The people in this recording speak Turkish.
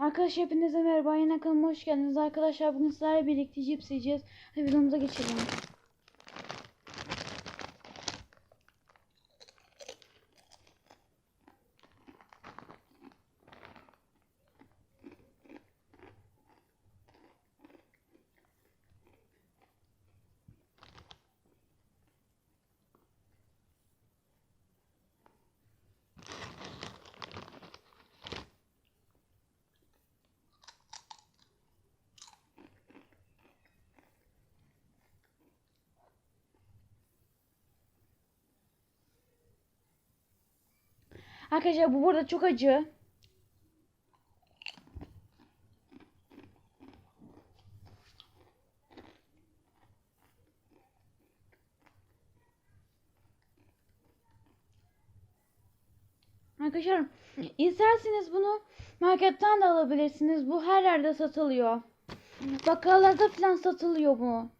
Arkadaşlar hepinize merhaba. Yine kanalıma hoş geldiniz. Arkadaşlar bugün sizlerle birlikte cips yiyeceğiz. Hadi videomuza geçelim. Arkadaşlar bu burada çok acı. Arkadaşlar isterseniz bunu marketten de alabilirsiniz. Bu her yerde satılıyor. Bakkallarda falan satılıyor bu.